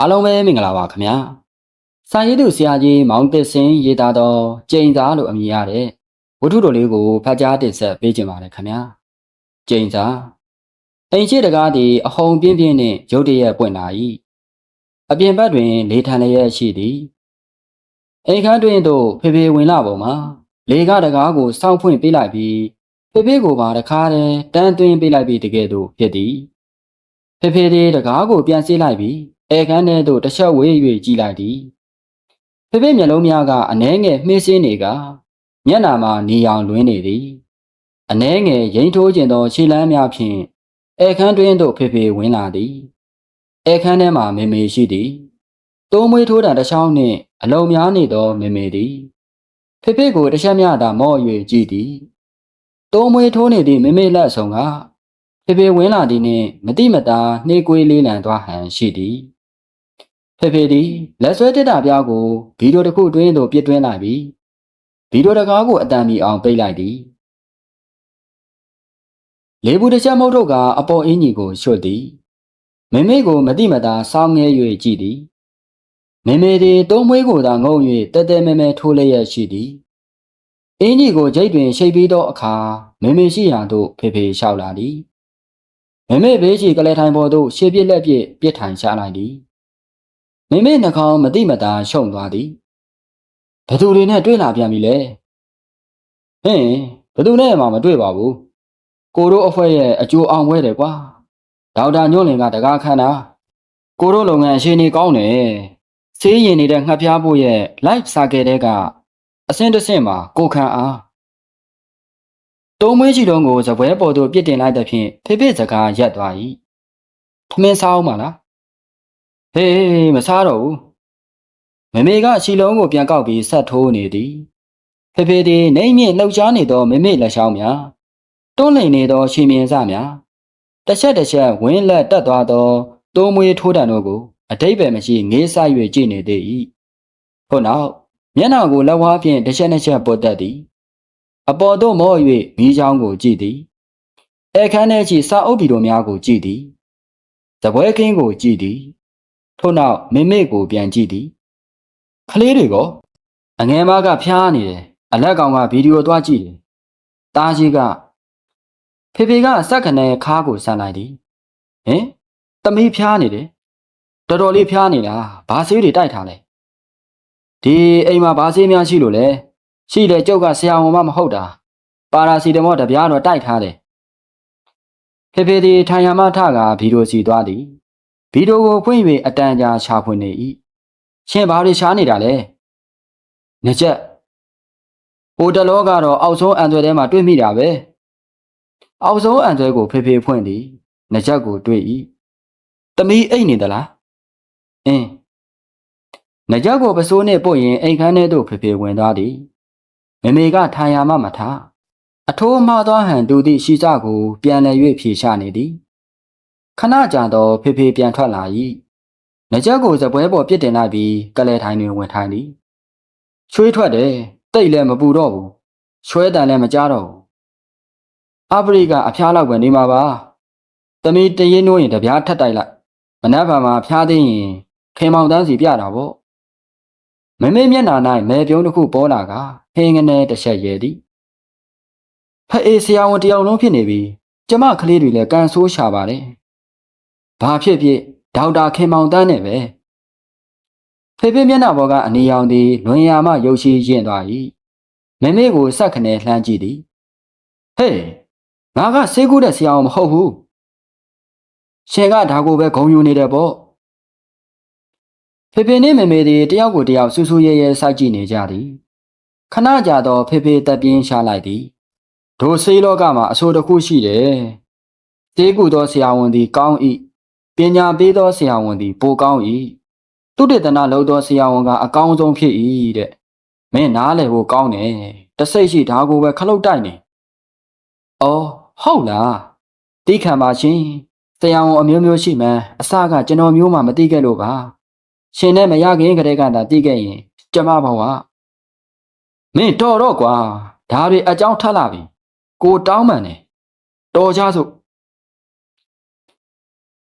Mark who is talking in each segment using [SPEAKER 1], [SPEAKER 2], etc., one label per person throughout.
[SPEAKER 1] အားလုံးပဲမင်္ဂလာပါခင်ဗျာစာရေးသူဆရာကြီးမောင်သစ်စင်ရေးသားသောကျိန်စာလို့အမည်ရတဲ့ဝတ္ထုတော်လေးကိုဖတ်ကြားတင်ဆက်ပေးခြင်းပါတယ်ခင်ဗျာကျိန်စာအိမ်ရှိတကားသည်အဟုန်ပြင်းပြင်းနှင့်ရုတ်တရက်ပွင့်လာ၏အပြင်ဘက်တွင် လေထန်လျက်ရှိသည်အိမ်ခန်းတွင်သို့ဖေဖေဝင်လာပုံမှာ လေကားတကားကိုစောင့်ဖွင့်ပေးလိုက်ပြီးဖေဖေကိုပါတခါတည်းတန်းသွင်းပေးလိုက်ပြီးတကယ်သို့ဖြစ်သည်ဖေဖေဒီတကားကိုပြန်ဆေးလိုက်ပြီး အဲခန်းထဲသို့တစ်ချက်ဝေး၍ကြည့်လိုက်သည်ဖေဖေမျက်လုံးများကအနှဲငယ်မှင်းစင်းနေကမျက်နာမှာနေရောင်လွင်းနေသည်အနှဲငယ်ရင်ထိုးကျင်သောခြေလမ်းများဖြင့်အဲခန်းတွင်သို့ဖေဖေဝင်လာသည်အဲခန်းထဲမှာမေမေရှိသည်တိုးမွေးထိုးတံတစ်ချောင်းနှင့်အလုံးများနေသောမေမေသည်ဖေဖေကိုတစ်ချက်မျှသာမော့၍ကြည့်သည်တိုးမွေးထိုးနေသည့်မေမေလက်ဆောင်ကဖေဖေဝင်လာသည်နှင့်မတိမတာနှေးကွေးလေးလံသွားဟန်ရှိသည် ဖေဖေသည်လက်ဆွဲတက်တာပြားကိုဗီဒီယိုတစ်ခုတွင်းသို့ပြစ်တွင်းလိုက်ပြီးဗီဒီယိုတကားကိုအတန်မီအောင်ပိတ်လိုက်သည်လေဘူးတစ်ချက်မုတ်ထုတ်ကအပေါ်အင်းကြီးကိုရွှတ်သည်မေမေကိုမတိမတာစောင်းငဲ၍ကြည့်သည်မေမေသည်သုံးမွေးကိုသာငုံ၍တဲတဲမဲမဲထိုးလျက်ရှိသည်အင်းကြီးကိုဂျိတ်တွင်ရှိပ်ပြီးသောအခါမေမေရှိရာသို့ဖေဖေလျှောက်လာသည်မိမိဘေးချီကလေးထိုင်ပေါ်သို့ရှေ့ပြစ်လက်ပြစ်ပြစ်ထိုင်ချလိုက်သည် မိမိနှာခေါင်းမတိမတာရှုံသွားသည်ဘသူတွေနဲ့တွေ့လာပြန်ပြီလဲဟင်းဘသူနဲ့မှမတွေ့ပါဘူးကိုတို့အဖွဲရဲ့အကျိုးအောင်ပွဲတယ်ကွာဒေါက်တာညွန့်လင်ကတကားခန်းတာကိုတို့လုပ်ငန်းအရှိန်နေကောင်းတယ်ဆေးရင်နေတဲ့ငှက်ပြားဖို့ရဲ့ live စာကဲတဲ့ကအစင်းတဆင့်မှာကိုခံအားတုံးမွေးချီတုံးကိုဇပွဲပေါ်သို့ပြစ်တင်လိုက်သဖြင့်ဖေဖေစကားရက်သွား၏ထမင်းစားအောင်မလား ဟေးမစားတော့ဘူးမမေကအချီလုံးကိုပြန်ကောက်ပြီးဆက်ထိုးနေသည်ဖေဖေသည်နေမြင့်လှုပ်ရှားနေသောမမေလက်ချောင်းများတွန်းလှန်နေသောရှင်မြင်စများတစ်ချက်တစ်ချက်ဝင်းလက်တက်သွားသောတုံးမွေးထိုးတံတို့ကိုအတိတ်ပဲမရှိငေးဆိုင်၍ကြည့်နေသေး၏ထို့နောက်မျက်နှာကိုလက်ဝါးဖြင့်တစ်ချက်နှစ်ချက်ပုတ်တက်သည်အပေါ်သို့မော့၍မိချောင်းကိုကြည့်သည်အခန်းထဲရှိစာအုပ်ဗီတို့များကိုကြည့်သည်ဇပွဲခင်းကိုကြည့်သည် ထို့နောက်မိမိကိုပြန်ကြည့်သည်ကလေးတွေကအငယ်မကဖျားနေတယ်အလက်ကောင်ကဗီဒီယိုသွားကြည့်တယ်တားကြီးကဖေဖေကစက်ခနဲခါးကိုဆန်လိုက်သည်ဟင်သမီးဖျားနေတယ်တော်တော်လေးဖျားနေတာဘာဆေးတွေတိုက်ထားလဲဒီအိမ်မှာဘာဆေးများရှိလို့လဲရှိတယ်ကျုပ်ကဆရာဝန်မမဟုတ်တာပါရာစီတမော့တပြားတော့တိုက်ထားတယ်ဖေဖေဒီထိုင်ရမထကဗီဒီယိုစီသွားသည် ဗီဒီယိုကိုဖွင့်၍အတန်ကြာရှာဖွင့်နေ၏ရှင်ဘာတွေရှားနေတာလဲငချက်ဟိုတလောကတော့အောက်ဆုံးအန်သွဲထဲမှာတွေ့မိတာပဲအောက်ဆုံးအန်သွဲကိုဖေဖေဖွင့်သည်ငချက်ကိုတွေ့၏တမီးအိတ်နေသလားအင်းငချက်ကိုပစိုးနဲ့ပုတ်ရင်အိမ်ခန်းထဲသို့ဖေဖေဝင်သွားသည်မမေကထိုင်ရမှမထအထိုးမှားသောဟန်တူသည့်ရှိစကိုပြန်လည်၍ဖြေချနေသည် ခဏကြာတော့ဖေဖေပြန်ထွက်လာ၏ငကြက်ကိုစပွဲပေါ်ပြစ်တင်လိုက်ပြီးကလဲထိုင်တွင်ဝင်ထိုင်သည်ချွေးထွက်တယ်တိတ်လည်းမပူတော့ဘူးချွဲတန်လည်းမကြားတော့ဘူးအပရိကအဖျားလောက်ပဲနေမှာပါတမီတရင်နိုးရင်တပြားထက်တိုက်လိုက်မနှက်ပါမှာဖျားသိရင်ခေမောင်တန်းစီပြတာပေါ့မမေမျက်နာ၌မဲပြုံးတစ်ခုပေါ်လာကဟင်းငနဲ့တစ်ချက်ရဲသည်ဖအေးဆရာဝန်တယောက်လုံးဖြစ်နေပြီကျမကလေးတွေလည်းကန်ဆိုးရှာပါတယ် ဘာဖြစ်ဖြစ်ဒေါက်တာခင်မောင်တန်းနဲ့ပဲဖေဖေမျက်နှာပေါ်ကအနီရောင်သည်လွင်ရာမှရုပ်ရှိရင့်သွား၏မမေကိုစက်ခနဲလှမ်းကြည့်သည်ဟေးငါကဆေးကူးတဲ့ဆရာဝန်မဟုတ်ဘူးရှင်ကဒါကိုပဲဂုံယူနေတယ်ပေါ့ဖေဖေနဲ့မမေသည်တယောက်ကိုတယောက်ဆူဆူရဲရဲစိုက်ကြည့်နေကြသည်ခဏကြာတော့ဖေဖေတက်ပြင်းရှာလိုက်သည်ဒိုဆေးလောကမှာအဆိုးတစ်ခုရှိတယ်တေးကူသောဆရာဝန်သည်ကောင်း၏ ပညာပေးသောဆရာဝန်သည် ပိုကောင်း၏သူတေသနာလုပ်သောဆရာဝန်ကအကောင်းဆုံးဖြစ်၏တဲ့မင်းနားလည်ဖို့ကောင်းတယ်တစိတ်ရှိဒါကိုပဲခလုတ်တိုက်နေအော်ဟုတ်လားတိခံပါရှင်ဆရာဝန်အမျိုးမျိုးရှိမှန်းအစကကျွန်တော်မျိုးမှမသိခဲ့လို့ပါရှင်နဲ့မရခင်ကတည်းကသာသိခဲ့ရင်ကျမဘောကမင်းတော်တော့ကွာဒါတွေအကြောင်းထပ်လာပြီကိုတောင်းမှန်တယ်တော်ကြစို့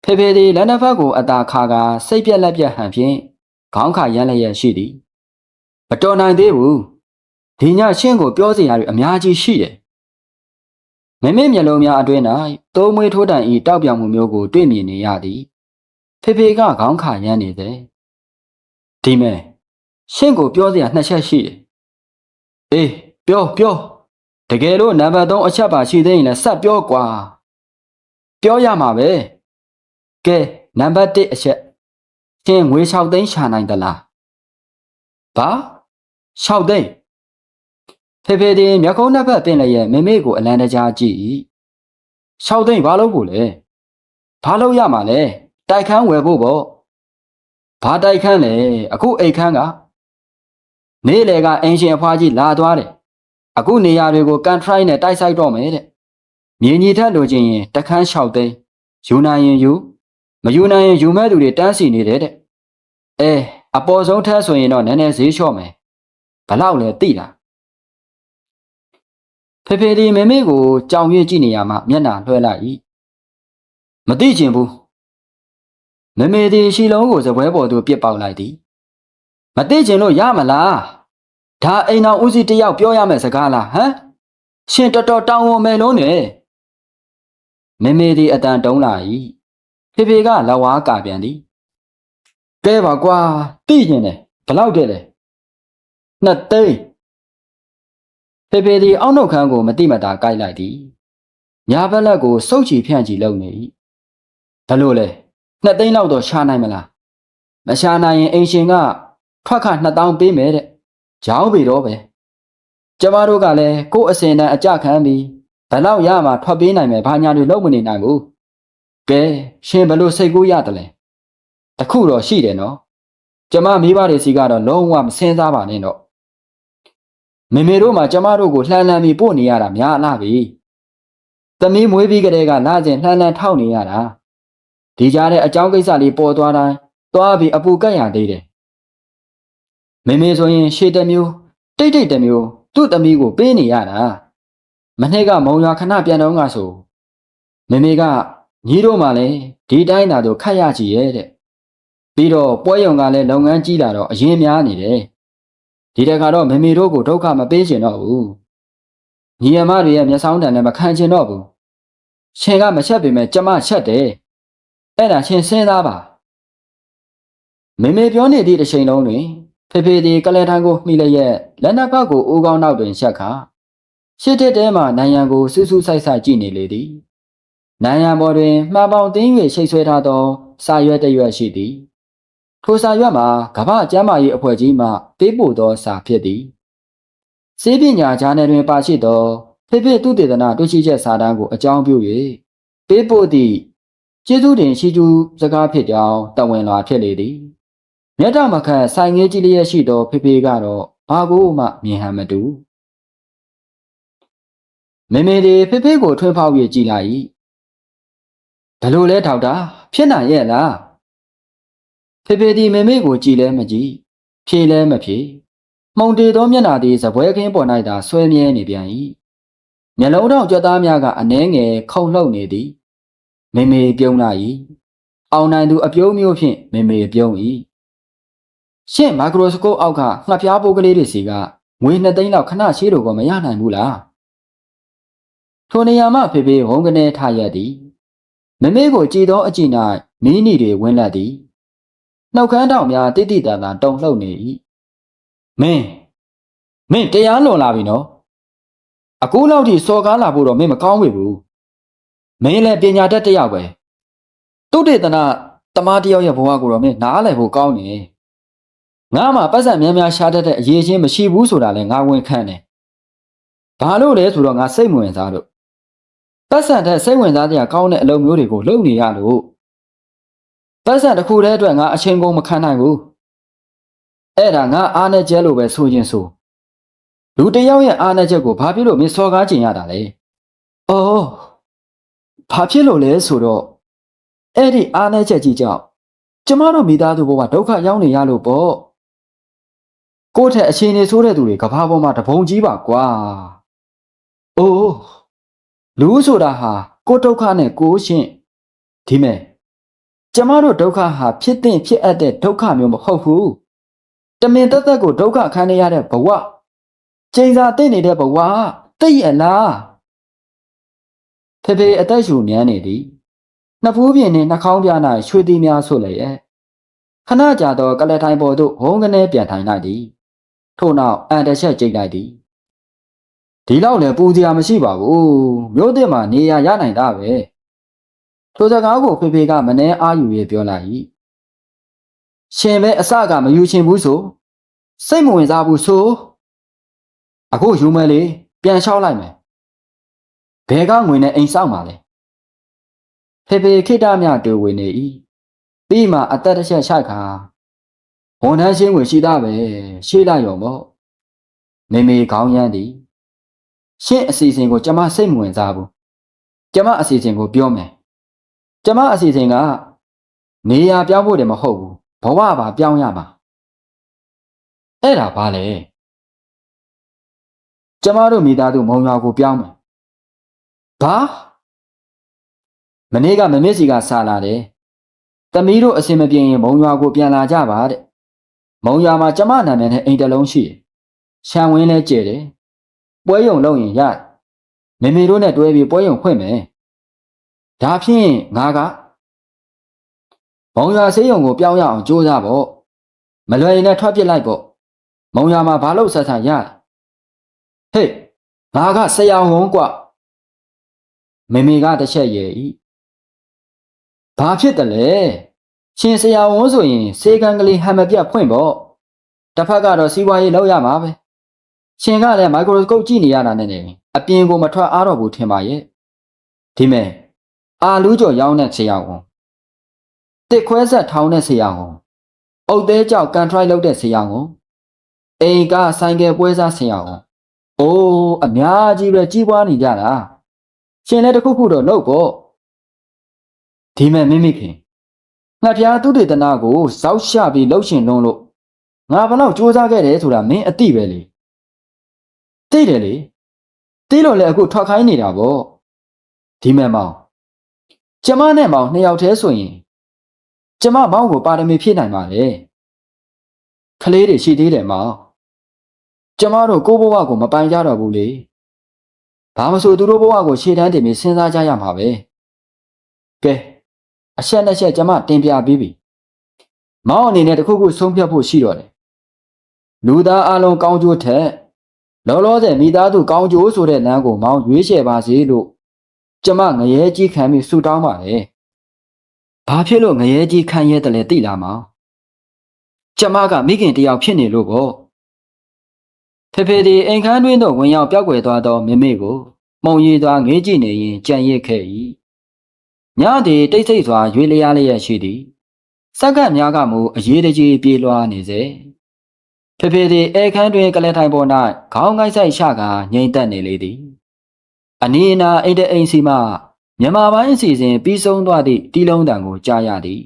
[SPEAKER 1] ဖေဖေသည်လက်နှစ်ဖက်ကိုအသာခါကစိတ်ပြက်လက်ပြက်ဟန်ဖြင့်ခေါင်းခါရမ်းလျက်ရှိသည်မတော်နိုင်သေးဘူးဒီညရှင်းကိုပြောစရာတွေအများကြီးရှိတယ်မမေမျက်လုံးများအတွင်း၌တိုးမွေးထိုးတန်ဤတောက်ပြောင်မှုမျိုးကိုတွေ့မြင်နေရသည်ဖေဖေကခေါင်းခါရမ်းနေသည်ဒီမဲ့ရှင်းကိုပြောစရာနှစ်ချက်ရှိတယ်အေးပြောပြောတကယ်လို့နံပါတ်3အချက်ပါရှိသေးရင်လည်းဆက်ပြောကွာပြောရမှာပဲ ကဲနံပါတ်1အချက်ရှင်းငွေ6သိန်းရှာနိုင်သလားဘာ6သိန်းဖေဖေတင်မျက်ခုံးနှစ်ဖက်ပင်လည်းရဲ့မေမေကိုအလန်းတကြားကြည့်၏6သိန်းဘာလို့ဖို့လဲဘာလို့ရမှာလဲတိုက်ခန်းဝယ်ဖို့ပေါ့ဘာတိုက်ခန်းလဲအခုအိတ်ခန်းကနေ့လေကအင်ရှင်အဖွားကြီးလာသွားတယ်အခုနေရာတွေကိုကန်ထရိုက်နဲ့တိုက်ဆိုင်တော့မယ်တဲ့မြေညီထက်လိုချင်ရင်တခန်း6သိန်းယူနိုင်ရင်ယူ မယူနိုင်ရင်ယူမဲ့သူတွေတန်းစီနေတယ်တဲ့အဲအပေါ်ဆုံးထက်ဆိုရင်တော့နည်းနည်းဈေးလျှော့မယ်ဘလောက်လဲသိလားဖေဖေဒီမေမေကိုကြောင်ရွေ့ကြည့်နေရမှမျက်နှာလွှဲလိုက်၏မသိချင်ဘူးမေမေဒီရှီလုံးကိုစပွဲပေါ်သို့ပြစ်ပေါက်လိုက်သည်မသိချင်လို့ရမလားဒါအိမ်တော်ဦးစီးတယောက်ပြောရမယ့်စကားလားဟမ်ရှင်တော်တော်တောင်းဝန်မယ်လုံးနဲ့မေမေဒီအတန်တုံးလာ၏ ဖေဖေကလက်ဝါးကာပြန်သည်ကဲပါကွာသိကျင်တယ်ဘလောက်တဲ့လဲနှစ်သိန်းဖေဖေဒီအောက်နှုတ်ခမ်းကိုမတိမတာကိုက်လိုက်သည်ညာဘက်လက်ကိုစုပ်ချီဖြန့်ချီလုပ်နေ၏ဘလို့လဲနှစ်သိန်းလောက်တော့ရှာနိုင်မလားမရှာနိုင်ရင်အိမ်ရှင်ကထွက်ခ2000ပေးမယ်တဲ့ကြောင်းပြီတော့ပဲကျမတို့ကလည်းကို့အစင်တန်းအကြခံပြီးဘယ်လောက်ရမှထွက်ပေးနိုင်မယ်ဘာညာတွေလုံးမနေနိုင်ဘူး ကဲရှင်ဘလို့စိတ်ကူးရတယ်လဲတခုတော့ရှိတယ်နော်ကျမမိဘတွေစီကတော့လုံးဝမစင်းစားပါနဲ့တော့မေမေတို့မှကျမတို့ကိုလှမ်းလှမ်းပြီးပို့နေရတာများလားပြီသမီးမွေးပြီးကလေးကလာစဉ်လှမ်းလှမ်းထောက်နေရတာဒီကြားတဲ့အကြောင်းကိစ္စလေးပေါ်သွားတိုင်းသွားပြီးအပူကတ်ရသေးတယ်မေမေဆိုရင်ရှေ့တစ်မျိုးတိတ်တိတ်တစ်မျိုးသူ့သမီးကိုပေးနေရတာမနေ့ကမုံရွာခဏပြန်တော့ကဆိုမေမေက ညီတို့မှလည်းဒီတိုင်းသာတော့ခတ်ရကြည့်ရဲ့တဲ့ပြီးတော့ပွဲရုံကလည်းလုပ်ငန်းကြီးလာတော့အရင်များနေတယ်ဒီတခါတော့မေမေတို့ကိုဒုက္ခမပေးချင်တော့ဘူးညီအမတွေရဲ့မျက်စောင်းတန်နဲ့မခံချင်တော့ဘူးရှင်ကမချက်ပေမဲ့ကျမချက်တယ်အဲ့ဒါရှင်စဉ်းစားပါမေမေပြောနေသည့်တစ်ချိန်လုံးတွင်ဖေဖေသည်ကလဲထန်းကိုမှီလျက်လက်နှစ်ဖက်ကိုအိုးကောင်းနောက်တွင်ရှက်ခါရှစ်တက်တဲမှနိုင်ရန်ကိုစူးစူးဆိုင်ဆိုင်ကြည့်နေလေသည် နိုင်ရန်ပေါ်တွင်မှန်ပေါင်တင်း၍ရှိတ်ဆွဲထားသောစာရွက်တစ်ရွက်ရှိသည်ထိုစာရွက်မှာကမ္ဘာကျမ်းမာရေးအဖွဲ့ကြီးမှပေးပို့သောစာဖြစ်သည်စေပညာဂျာနယ်တွင်ပါရှိသောဖေဖေသူတေသနာတွေ့ရှိချက်စာတမ်းကိုအကြောင်းပြု၍ပေးပို့သည့်ကျေးဇူးတင်ရှိကျူးစကားဖြစ်ကြောင်းတဝင်လာဖြစ်လေသည်မြတ်တမခတ်ဆိုင်ငယ်ကြီးလျက်ရှိသောဖေဖေကတော့ဘာကိုမှမြင်ဟန်မတူမေမေဒီဖေဖေကိုထွန်းဖောက်၍ကြည်လိုက်၏ ဘလို့လဲထောက်တာဖြစ်နိုင်ရဲ့လားဖေဖေဒီမေမေကိုကြည်လဲမကြည်ဖြေလဲမဖြေမှုန်တေသောမျက်နာသည်စပွဲခင်းပေါ်၌သာဆွဲမြဲနေပြန်၏မျက်လုံးထောင်ကြွက်သားများကအနှဲငယ်ခုန်လှုပ်နေသည်မေမေပြုံးလာ၏အောင်နိုင်သူအပြုံးမျိုးဖြင့်မေမေပြုံး၏ရှင့်မိုက်ခရိုစကိုပအောက်ကငှက်ပြားပိုးကလေးတွေစီကငွေ2သိန်းလောက်ခဏရှိတော့ကမရနိုင်ဘူးလားထိုနေရာမှဖေဖေဟုံးကနေထားရသည် မမေကိုကြည်သောအကြည့်၌မင်းနီတွေဝင်းလက်သည်နှုတ်ခမ်းတောင်များတိတိတန်တန်တုံလှုပ်နေ၏မင်းမင်းတရားလွန်လာပြီနော်အခုလောက်ထိစော်ကားလာဖို့တော့မင်းမကောင်းပြီဘူးမင်းလည်းပညာတတ်တစ်ယောက်ပဲတုတ်တေသနာတမားတစ်ယောက်ရဲ့ဘဝကိုတော့မင်းနားလည်ဖို့ကောင်းနေငါမှပတ်စံများများရှားတတ်တဲ့အရေးချင်းမရှိဘူးဆိုတာလည်းငါဝန်ခံတယ်ဘာလို့လဲဆိုတော့ငါစိတ်မဝင်စားလို့ ပတ်စံတဲ့စိတ်ဝင်စားတဲ့အကောင်းတဲ့အလုပ်မျိုးတွေကိုလုပ်နေရလို့ပတ်စံတစ်ခုတည်းအတွက်ငါအချိန်ကုန်မခံနိုင်ဘူးအဲ့ဒါငါအားနဲ့ကျဲလို့ပဲဆိုရင်ဆိုလူတယောက်ရဲ့အားနဲ့ချက်ကိုဘာဖြစ်လို့မင်းစော်ကားကျင်ရတာလဲအော်ဘာဖြစ်လို့လဲဆိုတော့အဲ့ဒီအားနဲ့ချက်ကြီးကြောင့်ကျမတို့မိသားစုဘဝဒုက္ခရောက်နေရလို့ပေါ့ကိုယ့်ထက်အခြေအနေဆိုးတဲ့သူတွေကဘာပေါ်မှာတပုံကြီးပါကွာ။အိုး လူဆိုတာဟာကိုယ်ဒုက္ခနဲ့ကိုယ်ရှင်းဒီမဲ့ကျမတို့ဒုက္ခဟာဖြစ်တဲ့ဖြစ်အပ်တဲ့ဒုက္ခမျိုးမဟုတ်ဘူးတမင်သက်သက်ကိုဒုက္ခခံနေရတဲ့ဘဝကျိန်စာသိနေတဲ့ဘဝသိရလားဖေဖေအသက်ရှူမြန်းနေသည်နှစ်ဖူးပြင်နှင့်နှာခေါင်းပြား၌ရွှေသီးများဆွလျက်ခဏကြာသောကလထိုင်ပေါ်သို့ဝုန်းကနေပြန်ထိုင်လိုက်သည်ထို့နောက်အန်တချက်ကျိတ်လိုက်သည် ဒီလောက်လည်းပူစရာမရှိပါဘူးမြို့သစ်မှာနေရရနိုင်တာပဲထိုစကားကိုဖေဖေကမနှဲအားယူ၍ပြောလိုက်၏ရှင်ပဲအစကမယူချင်ဘူးဆိုစိတ်မဝင်စားဘူးဆိုအခုယူမယ်လေပြန်လျှောက်လိုက်မယ်ဘယ်ကငွေနဲ့အိမ်ဆောက်မှာလဲဖေဖေခိတ္တမြတူဝင်နေ၏ပြီးမှအသက်တစ်ချက်ရှိုက်ခါဝန်ထမ်းရှင်းဝင်ရှိသားပဲရှေ့လိုက်ရောပေါ့မေမေခေါင်းရမ်းသည် ရှင့်အစီအစဉ်ကိုကျမစိတ်မဝင်စားဘူးကျမအစီအစဉ်ကိုပြောမယ်ကျမအစီအစဉ်ကနေရာပြောင်းဖို့တည်းမဟုတ်ဘူးဘဝပါပြောင်းရမှာအဲ့ဒါဘာလဲကျမတို့မိသားစုမုံရွာကိုပြောင်းမယ်ဘာမနေ့ကမမစ်စီကဆာလာတယ်တမီးတို့အစင်မပြေရင်မုံရွာကိုပြန်လာကြပါတဲ့မုံရွာမှာကျမနာမည်နဲ့အိမ်တစ်လုံးရှိတယ်ရှံဝင်းလဲကျဲတယ် ပွဲရုံလုပ်ရင်ရတယ်မေမေတို့နဲ့တွဲပြီးပွဲရုံဖွင့်မယ်ဒါဖြင့်ငါကမုံရွာဆေးရုံကိုပြောင်းရအောင်ကြိုးစားပေါ့မလွယ်ရင်လည်းထွက်ပစ်လိုက်ပေါ့မုံရွာမှာဘာလို့ဆက်ဆံရဟေးငါကဆရာဝန်ကွမေမေကတစ်ချက်ရဲ့ဤဘာဖြစ်တယ်လဲရှင်ဆရာဝန်ဆိုရင်စေကံကလေးဟမ်မပြတ်ဖွင့်ပေါ့တစ်ဖက်ကတော့စီးပွားရေးလုပ်ရမှာပဲ ရှင်ကလည်းမိုက်ခရိုစကုပ်ကြည့်နေရတာနဲ့နေအပြင်ကိုမထွက်အားတော့ဘူးထင်ပါရဲ့ဒီမဲ့အာလူးကြော်ရောင်းတဲ့ဆရာဝန်တစ်ခွဲဆက်ထောင်းတဲ့ဆရာဝန်အုတ်သေးကြောက်ကန်ထရိုက်လုပ်တဲ့ဆရာဝန်အိမ်ကဆိုင်ကယ်ပွဲစားဆရာဝန်အိုးအများကြီးပဲကြီးပွားနေကြတာရှင်လည်းတခုခုတော့လုပ်ပေါ့ဒီမဲ့မိမိခင်ငါဖျားသူတေသနာကိုစောက်ရှပြီးလှုပ်ရှင်လုံးလို့ငါဘလောက်စူးစမ်းခဲ့တယ်ဆိုတာမင်းအသိပဲလေ သိတယ်လေသိလို့လည်းအခုထွက်ခိုင်းနေတာပေါ့ဒီမဲ့မောင်ကျမနဲ့မောင်နှစ်ယောက်တည်းဆိုရင် ကျမမောင်ကိုပါရမီဖြည့်နိုင်ပါလေကလေးတွေရှိသေးတယ်မောင်ကျမတို့ကိုဘဝကိုမပိုင်ကြတော့ဘူးလေဘာမဆိုသူတို့ဘဝကိုရှေ့တန်းတင်ပြီးစဉ်းစားကြရမှာပဲကဲအချက်နဲ့ချက်ကျမတင်ပြပြီးပြီမောင်အနေနဲ့တခုခုဆုံးဖြတ်ဖို့ရှိတော့တယ်လူသားအလုံးကောင်းကျိုးထက် လောလောဆယ်မိသားစုကောင်းကျိုးဆိုတဲ့လမ်းကိုမောင်ရွေးချယ်ပါစေလို့ကျမငရဲကြီးခံပြီးဆူတောင်းပါတယ်ဘာဖြစ်လို့ငရဲကြီးခံရဲတယ်လဲသိလားမောင်ကျမကမိခင်တယောက်ဖြစ်နေလို့ပေါ့ဖေဖေဒီအိမ်ခန်းတွင်းသို့ဝင်ရောက်ပြောက်ွယ်သွားသောမမေကိုမှုံရည်သွားငေးကြည့်နေရင်ကြံရစ်ခဲ့၏ညသည်တိတ်ဆိတ်စွာရွေလျားလျက်ရှိသည်စက္ကန့်များကမူအရေးတကြီးပြေးလွှားနေစေ ဖေဖေသည်အဲခန်းတွင်ကလေးထိုင်ပေါ်၌ခေါင်းကိုက်ဆိုင်ရှကာငိမ့်သက်နေလေသည်အနီးအနားအိတ်တအိမ်စီမှမြန်မာပိုင်းအစီအစဉ်ပြီးဆုံးသွားသည့်တီးလုံးတံကိုကြားရသည်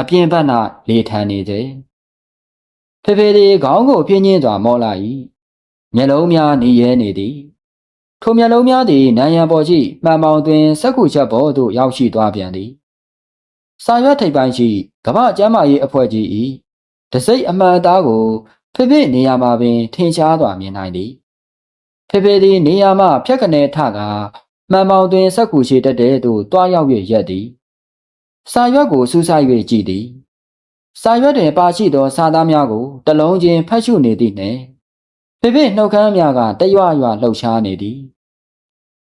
[SPEAKER 1] အပြင်ဘက်၌လေထန်နေစေဖေဖေသည်ခေါင်းကိုပြင်းညင်းစွာမောလာ၏မျက်လုံးများနေရဲနေသည်ထိုမျက်လုံးများသည်နံရံပေါ်ရှိမှန်ပေါင်တွင်စက္ကူချက်ပေါ်သို့ရောက်ရှိသွားပြန်သည်စာရွက်ထိပ်ပိုင်းရှိကမ္ဘာကျမ်းမာရေးအဖွဲ့ကြီး၏ တစိမ့်အမှန်အသားကိုဖေဖေနေရာမှာပင် ထင်ရှားစွာမြင်နိုင်သည်ဖေဖေသည်နေရာမှဖြတ်ကနေထကမှန်ပေါင်တွင်စက္ကူရှိတတ်တဲ့သို့တွားရောက်၍ရက်သည်စာရွက်ကိုစူးစိုက်၍ကြည့်သည်စာရွက်တွင်ပါရှိသောစာသားများကိုတလုံးချင်းဖတ်ရှုနေသည်နှင့်ဖေဖေနှုတ်ခမ်းများကတရွရွလှုပ်ရှားနေသည်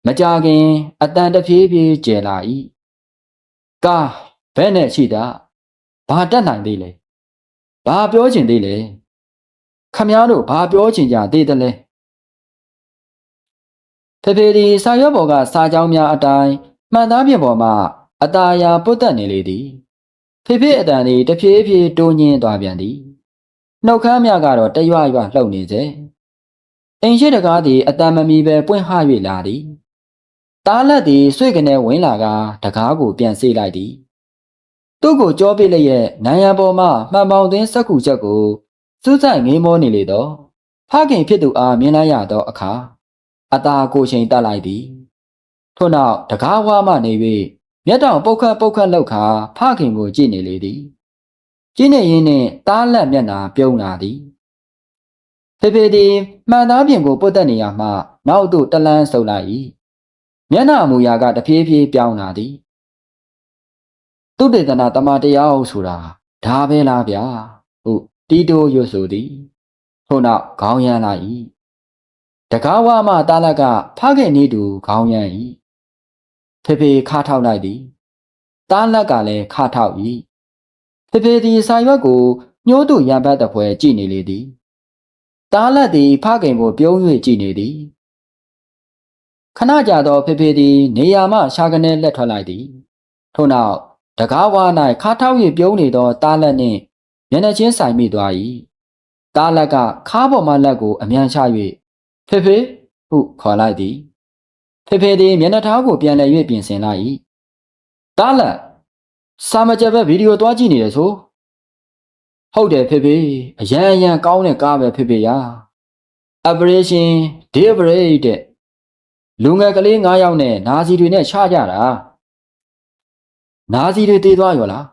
[SPEAKER 1] မကြခင်အတန်တဖြည်းဖြည်းကျဲလာ၏ကာဘဲ့နဲ့ရှိတာဘာတက်နိုင်သေးလဲ ဘာပြောချင်သေးလဲခမည်းတော်ဘာပြောချင်ကြသေးတယ်လဲဖေဖေဒီစာရွက်ပေါ်ကစာကြောင်းများအတိုင်းမှန်သားပြင်ပေါ်မှာအตาယာပုတ်တက်နေလေသည်ဖေဖေအတန်ဒီတဖြည်းဖြည်းတိုးညင်းသွားပြန်သည်နှုတ်ခမ်းများကတော့တရွရွလှုပ်နေစေအိမ်ရှိတကားသည်အတန်မမီပဲပွင့်ဟ၍လာသည်တားလက်သည်ဆွေကနေဝင်လာကတကားကိုပြန်ဆေးလိုက်သည် သူ့ကိုကြောပိလျက်နိုင်ရန်ပေါ်မှမှန်ပေါင်သွင်းစက်ကူချက်ကိုစူးစိုက်ငေးမောနေလေတော့ဖခင်ဖြစ်သူအားမြင်လိုက်ရသောအခါအตาကိုချိန်တက်လိုက်သည်ထို့နောက်တကားဝါမှနေ၍မျက်တောင်ပုတ်ခတ်ပုတ်ခတ်လောက်ခါဖခင်ကိုကြည့်နေလေသည်ကြည့်နေရင်းနဲ့တားလက်မျက်နာပြုံးလာသည်ဖေဖေသည်မှန်သားပြင်ကိုပုတ်တက်နေရမှ နောက်သို့တလန်းဆုပ်လိုက်၏မျက်နှာအမူအရာကတဖြည်းဖြည်းပြောင်းလာသည် သူတေသနာတမန်တရားဆိုတာဒါပဲလားဗျာဟုတီတိုရွတ်ဆိုသည်ထို့နောက်ခေါင်းရမ်းလိုက်၏တကားဝမှတားလက်ကဖခင်နေသူခေါင်းရမ်း၏ဖေဖေခါထောက်လိုက်သည်တားလက်ကလည်းခါထောက်၏ဖေဖေသည်စာရွက်ကိုညှိုးသူရံပတ်တပွဲကြည့်နေလေသည်တားလက်သည်ဖခင်ကိုပြုံး၍ကြည့်နေသည်ခဏကြာသောဖေဖေသည်နေရာမှရှာကနေလက်ထွက်လိုက်သည်ထို့နောက် တကားဝါ၌ခါထောက်၍ပြုံးနေသောတားလက်နှင့်မျက်နှာချင်းဆိုင်မိသွား၏တားလက်ကခါးပေါ်မှလက်ကိုအမြန်ချ၍ဖေဖေဟုခေါ်လိုက်သည်ဖေဖေသည်မျက်နှာထားကိုပြန်လည်၍ပြင်ဆင်လိုက်၏တားလက်စာမကြက်ပဲဗီဒီယိုသွားကြည့်နေတယ်ဆိုဟုတ်တယ်ဖေဖေအရန်အရန်ကောင်းတဲ့ကားပဲဖေဖေရာ operation daybreak တဲ့လူငယ်ကလေး9ယောက်နဲ့နာစီတွေနဲ့ချကြတာ နာစီတွေတေးသွားရောလား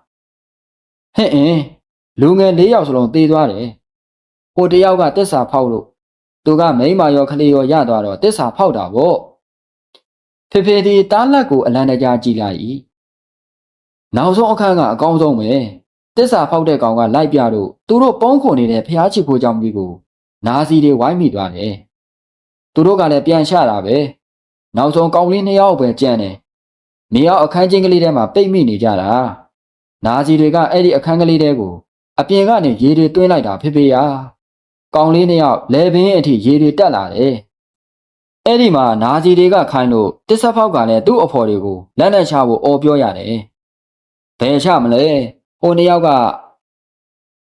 [SPEAKER 1] ဟဲ့အင်းလူငယ်၄ယောက်စလုံးတေးသွားတယ်ဟိုတယောက်ကတစ္ဆာဖောက်လို့သူကမိန်းမရောကလေးရောရသွားတော့တစ္ဆာဖောက်တာပေါ့ဖေဖေဒီတားလက်ကိုအလံတကြားကြည့်လိုက်၏နောက်ဆုံးအခန်းကအကောင်းဆုံးပဲတစ္ဆာဖောက်တဲ့ကောင်ကလိုက်ပြတော့သူတို့ပုံးခွန်နေတဲ့ဖျားချစ်ဖို့ကြောင့်ကြီးကိုနာစီတွေဝိုင်းမိသွားတယ်သူတို့ကလည်းပြန်ချတာပဲနောက်ဆုံးကောင်လေးနှစ်ယောက်ပဲကြံ့တယ် နေရောက်အခန်းချင်းကလေးထဲမှာပိတ်မိနေကြတာနာစီတွေကအဲ့ဒီအခန်းကလေးထဲကိုအပြင်ကနေရေတွေတွင်းလိုက်တာဖေဖေရာကောင်လေးနှစ်ယောက်လဲပင်အထိရေတွေတက်လာတယ်အဲ့ဒီမှာနာစီတွေကခိုင်းလို့တစ္ဆဖောက်ကလည်းသူ့အဖော်တွေကိုလက်နဲ့ချဖို့အော်ပြောရတယ်ဘယ်ချမလဲဟိုနှစ်ယောက်က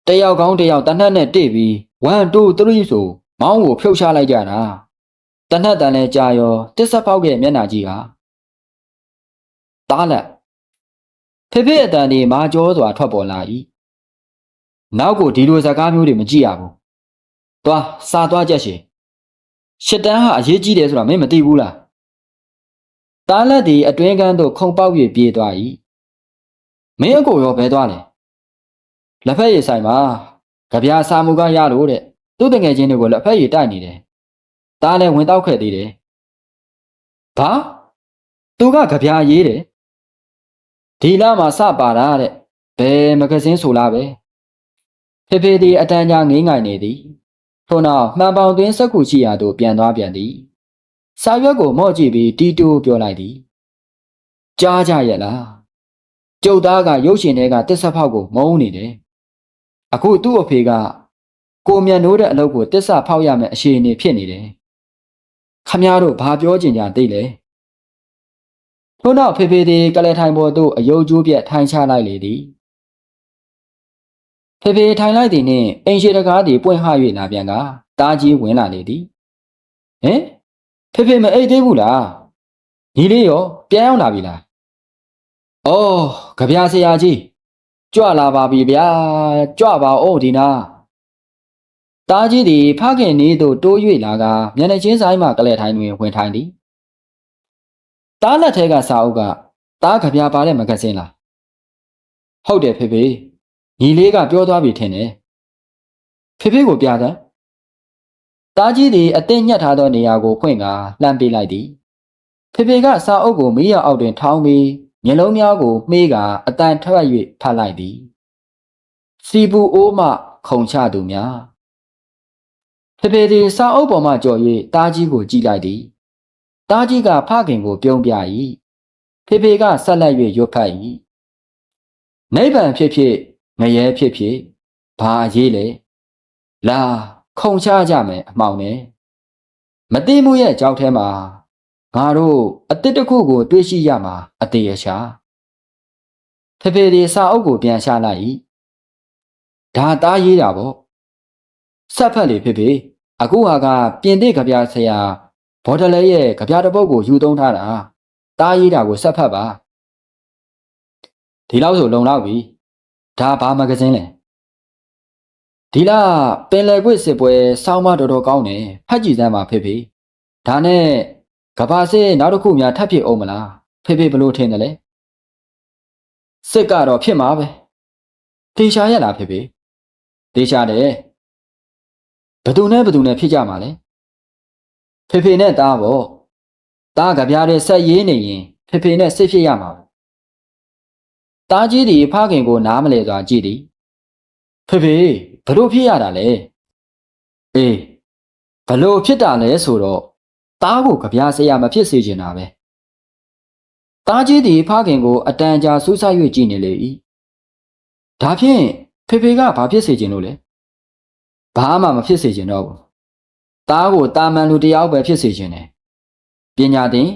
[SPEAKER 1] တယောက်ကောင်းတယောက်တနတ်နဲ့တိပြီး1 2 3ဆိုမောင်းကိုဖြုတ်ချလိုက်ကြတာတနတ်တန်လဲကြာရောတစ္ဆဖောက်ရဲ့မျက်နှာကြီးဟာ တားလက်ဖေဖေအတန်ဒီမာကျောစွာထွက်ပေါ်လာ၏နောက်ကိုဒီလိုဇာကားမျိုးတွေမကြည့်ရဘူးသွားစာသွားကြက်ရှင်ရှစ်တန်းဟာအရေးကြီးတယ်ဆိုတာမင်းမသိဘူးလားတားလက်ဒီအတွင်းကန်းသို့ခုံပေါက်၍ပြေးသွား၏မင်းအကိုရောဘဲသွားလဲလက်ဖက်ရည်ဆိုင်မှာကြပြာစာမှုကရလို့တဲ့သူ့တငယ်ချင်းတွေကိုလက်ဖက်ရည်တိုက်နေတယ်တားလည်းဝင်တောက်ခဲ့သေးတယ်ဘာသူကကြပြာရေးတယ် ဒီလမှာစပါတာတဲ့ဘယ်မဂဇင်းဆိုလားပဲဖေဖေဒီအတန်းကြားငိမ့်ငိုင်နေသည်ထို့နောက်မှန်ပေါင်သွင်းစက်ကူရှိရာသို့ပြန်သွားပြန်သည်စာရွက်ကိုမော့ကြည့်ပြီးတီတိုပြောလိုက်သည်ကြားကြရဲ့လားကျုပ်သားကရုပ်ရှင်တွေကတစ်ဆက်ဖောက်ကိုမုန်းနေတယ်အခုသူ့အဖေကကိုမြန်နိုးတဲ့အလုပ်ကိုတစ်ဆဖောက်ရမယ်အခြေအနေဖြစ်နေတယ်ခမည်းတော်ဘာပြောကြင်ကြသိလဲ ထို့နောက်ဖေဖေသည်ကလေးထိုင်ပေါ်သို့အယုတ်ကျိုးပြက်ထိုင်ချလိုက်လေသည်ဖေဖေထိုင်လိုက်သည်နှင့်အိမ်ရှိတကားသည်ပွင့်ဟ၍လာပြန်ကတားကြီးဝင်လာလေသည်ဟင်ဖေဖေမအိတ်သေးဘူးလားညီလေးရောပြန်ရောက်လာပြီလားအော်ကြပြဆရာကြီးကြွလာပါပြီဗျာကြွပါဦးဒီနာတားကြီးသည်ဖခင်နေသို့တိုး၍လာကမျက်နှာချင်းဆိုင်မှကလဲထိုင်တွင်ဝင်ထိုင်သည် တားလက်ထဲကစာအုပ်ကတားကြပြပါတဲ့မဂဇင်းလားဟုတ်တယ်ဖေဖေညီလေးကပြောသွားပြီထင်တယ်ဖေဖေကိုပြတယ်တားကြီးသည်အသိညှက်ထားသောနေရာကိုဖွင့်ကာလှမ်းပေးလိုက်သည်ဖေဖေကစာအုပ်ကိုမိရအောက်တွင်ထောင်းပြီးမျက်လုံးများကိုမှေးကာအတန်ထွက်၍ဖတ်လိုက်သည်စီပူအိုးမှခုံချသူများဖေဖေသည်စာအုပ်ပေါ်မှကြော်၍တားကြီးကိုကြည့်လိုက်သည် တားကြီးကဖခင်ကိုပြုံးပြ၏ဖေဖေကဆက်လက်၍ရွတ်ဖတ်၏နိဗ္ဗာန်ဖြစ်ဖြစ်ငရဲဖြစ်ဖြစ်ဘာရေးလဲလာခုံချကြမယ်အမှောင်နဲ့မတိမှုရဲ့ကြောက်ထဲမှာငါတို့အတစ်တစ်ခုကို တွေးရှိရမှာအသေးအရှာဖေဖေဒီစာအုပ်ကိုပြန်ရှာလိုက်၏ဒါသားရေးတာပေါ့ဆက်ဖက်လေဖေဖေအခုဟာကပြင်သစ်ကြပြဆရာ ဘော်ဒလဲရဲ့ကြပြတစ်ပုတ်ကိုယူသုံးထားတာတားရေးတာကိုဆက်ဖက်ပါဒီလောက်ဆိုလုံလောက်ပြီဒါဘာမဂဇင်းလဲဒီလားပင်လယ်ကွေ့စစ်ပွဲစောင်းမတော်တော်ကောင်းတယ်ဖတ်ကြည့်စမ်းပါဖေဖေဒါနဲ့ကဘာစစ်နောက်တစ်ခုများထပ်ဖြစ်အောင်မလားဖေဖေဘလို့ထင်တယ်လဲစစ်ကတော့ဖြစ်မှာပဲတေချာရလားဖေဖေတေချာတယ်ဘသူနဲ့ဘသူနဲ့ဖြစ်ကြမှာလဲ ဖေဖေနဲ့သားပေါ့သားကဗျာတဲ့ဆက်ရေးနေရင်ဖေဖေနဲ့စစ်ဖြစ်ရမှာပဲသားကြီးဒီဖခင်ကိုနားမလဲစွာကြည့်သည်ဖေဖေဘလို့ဖြစ်ရတာလဲအေးဘလို့ဖြစ်တာလဲဆိုတော့သားကိုကြပြားစရာမဖြစ်စေချင်တာပဲသားကြီးသည်ဖခင်ကိုအတန်ကြာစူးစိုက်၍ကြည့်နေလေ၏ဒါဖြင့်ဖေဖေကဘာဖြစ်စေချင်လို့လဲဘာမှမဖြစ်စေချင်တော့ဘူး သားကိုတာမန်လူတစ်ယောက်ပဲဖြစ်စေချင်တယ်ပညာသင်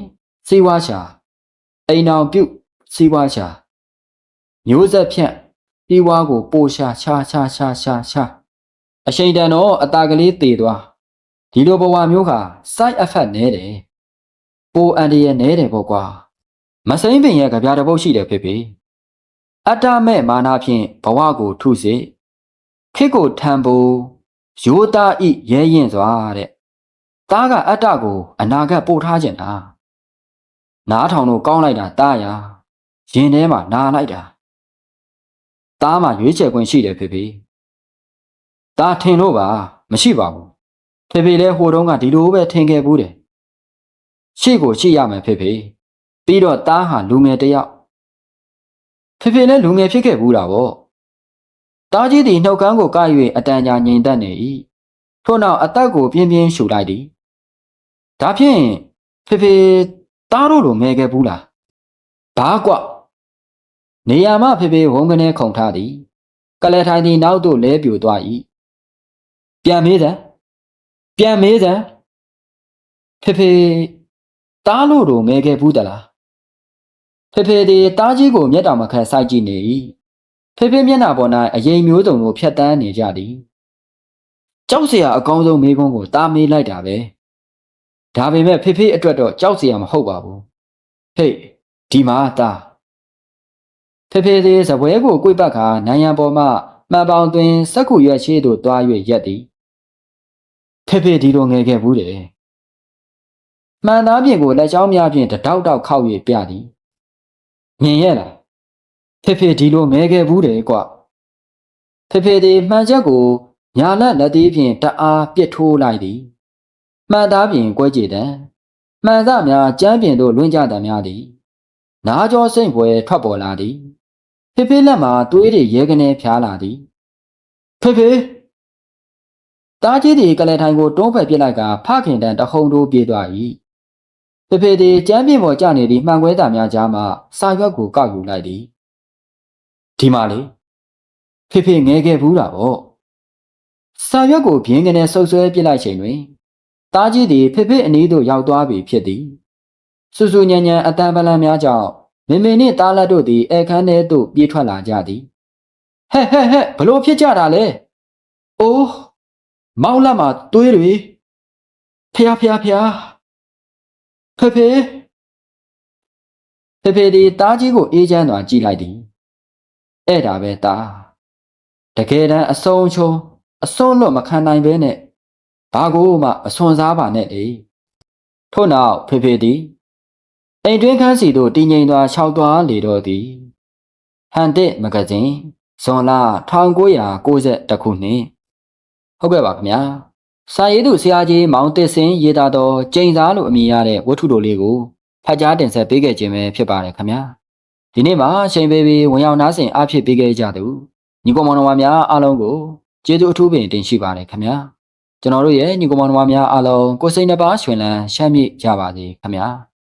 [SPEAKER 1] စီဝါရှာအိမ်အောင်ပြုတ်စီဝါရှာမျိုးဆက်ဖြန့်ဒီဝါကိုပိုရှာရှာရှာရှာရှာရှာအချိန်တန်တော့အตาကလေးတည်သွားဒီလိုဘဝမျိုးဟာ side effect နဲတယ်ပိုအန်ဒီရဲ့နဲတယ်ပေါ့ကွာမစိမ့်ပင်ရဲ့ကြပြတစ်ပုတ်ရှိတယ်ဖြစ်ဖြစ်အတ္တမဲ့မာနာဖြင့်ဘဝကိုထုစေခစ်ကိုထံဖို့ ရိုးသားဤရဲရင်စွာတဲ့သားကအတ္တကိုအနာဂတ်ပို့ထားခြင်းလားနားထောင်လို့ကောင်းလိုက်တာတားရရင်ထဲမှာနာလိုက်တာသားမှရွေးချယ်ခွင့်ရှိတယ်ဖေဖေသားထင်လို့ပါမရှိပါဘူးဖေဖေလည်းဟိုတုန်းကဒီလိုပဲထင်ခဲ့ဘူးတယ်ရှေ့ကိုရှိရမယ်ဖေဖေပြီးတော့သားဟာလူငယ်တစ်ယောက်ဖေဖေလည်းလူငယ်ဖြစ်ခဲ့ဘူးတာပေါ့ သားကြီးသည်နှုတ်ခမ်းကိုက၍အတန်ကြာငြိမ်သက်နေ၏ထို့နောက်အသက်ကိုပြင်းပြင်းရှူလိုက်သည်ဒါဖြင့်ဖေဖေသားတို့လိုငယ်ခဲ့ဘူးလားဘာကွနေရာမှဖေဖေဝုန်းကနေခုန်ထားသည်ကလဲထိုင်သည်နောက်သို့လဲပြိုသွား၏ပြန်မေးတယ်ပြန်မေးတယ်ဖေဖေတားလို့တော့ငဲခဲ့ဘူးတလားဖေဖေဒီတားကြီးကိုမျက်တောင်မခတ်စိုက်ကြည့်နေ၏ ဖေဖေမျက်နှာပေါ်၌အရင်မျိုးစုံကိုဖြတ်တန်းနေကြသည်ကြောက်စရာအကောင်းဆုံးမိကုန်းကိုတာမေးလိုက်တာပဲဒါပေမဲ့ဖေဖေအတွက်တော့ကြောက်စရာမဟုတ်ပါဘူးဟေ့ဒီမှာတာဖေဖေသည်ဇပွဲကိုကိုိတ်ပတ်ခါနိုင်ရန်ပေါ်မှမှန်ပေါင်သွင်းစက်ကူရွက်ရှိသို့တွား၍ရက်သည်ဖေဖေဒီလိုငယ်ခဲ့ဘူးတယ်မှန်သားပြင်ကိုလက်ချောင်းများဖြင့်တတောက်တောက်ခောက်၍ပြသည်မြင်ရလား ဖေဖေဒီလိုငယ်ခဲ့ဘူးတယ်ကွဖေဖေဒီမှန်ချက်ကိုညာလက်လက်သေးဖြင့်တအားပြစ်ထိုးလိုက်သည်မှန်သားပြင်ကွဲကြည်တယ်မှန်သားများကျမ်းပြင်သို့လွင့်ကြတယ်များသည်နားကြောစိတ်ပွဲထွက်ပေါ်လာသည်ဖေဖေလက်မှာသွေးတွေရဲကနေဖျားလာသည်ဖေဖေတားကြီးဒီကလေးထိုင်ကိုတွန်းဖက်ပစ်လိုက်ကဖခင်တန်တဟုန်တိုးပြေးသွား၏ဖေဖေဒီကျမ်းပြင်ပေါ်ကျနေသည့်မှန်ခွဲသားများကြားမှစာရွက်ကိုကောက်ယူလိုက်သည် ဒီမှာလေဖေဖေငဲခဲ့ဘူးတာပေါ့စာရွက်ကိုပြင်းကနေဆုပ်ဆွဲပစ်လိုက်ချိန်တွင်တားကြီးသည်ဖေဖေအနီးသို့ရောက်သွားပြီဖြစ်သည်စူစူညံညံအတန်ပလန်များကြောင့်မင်မင်နှင့်တားလက်တို့သည်အခန်းထဲသို့ပြေးထွက်လာကြသည်ဟဲ့ဟဲ့ဟဲ့ဘလို့ဖြစ်ကြတာလဲအိုးမောင်းလက်မှာသွေးတွေဖျားဖျားဖျားဖေဖေဖေဖေဒီတားကြီးကိုအေးချမ်းစွာကြည့်လိုက်သည် အဲ့ဒါပဲတားတကယ်တမ်းအဆုံးချုံအဆုံးလွတ်မခံနိုင်ဘဲနဲ့ဘာကိုမှအစွန်စားပါနဲ့လေထို့နောက်ဖေဖေသည်အိမ်တွင်းခန်းစီသို့တည်ငြိမ်စွာခြောက်သွားလေတော့သည်ဟန်တစ်မဂဇင်းဇွန်လ1990ခုနှစ်ဟုတ်ကဲ့ပါခင်ဗျာစာရေးသူဆရာကြီးမောင်တစ်စင်ရေးသားသောကျိန်စားလို့အမည်ရတဲ့ဝတ္ထုတို့လေးကိုဖတ်ကြားတင်ဆက်ပေးခဲ့ခြင်းပဲဖြစ်ပါတယ်ခင်ဗျာ ဒီနေ့မှာချိန်ပေးပြီးဝင်ရောက်နားဆင်အားဖြစ်ပေးခဲ့ကြသူညီကောင်မောင်နှမများအားလုံးကိုကျေးဇူးအထူးပင်တင်ရှိပါတယ်ခင်ဗျာကျွန်တော်တို့ရဲ့ညီကောင်မောင်နှမများအားလုံးကိုစိတ်နှပါရွှင်လန်းချမ်းမြေ့ကြပါစေခင်ဗျာ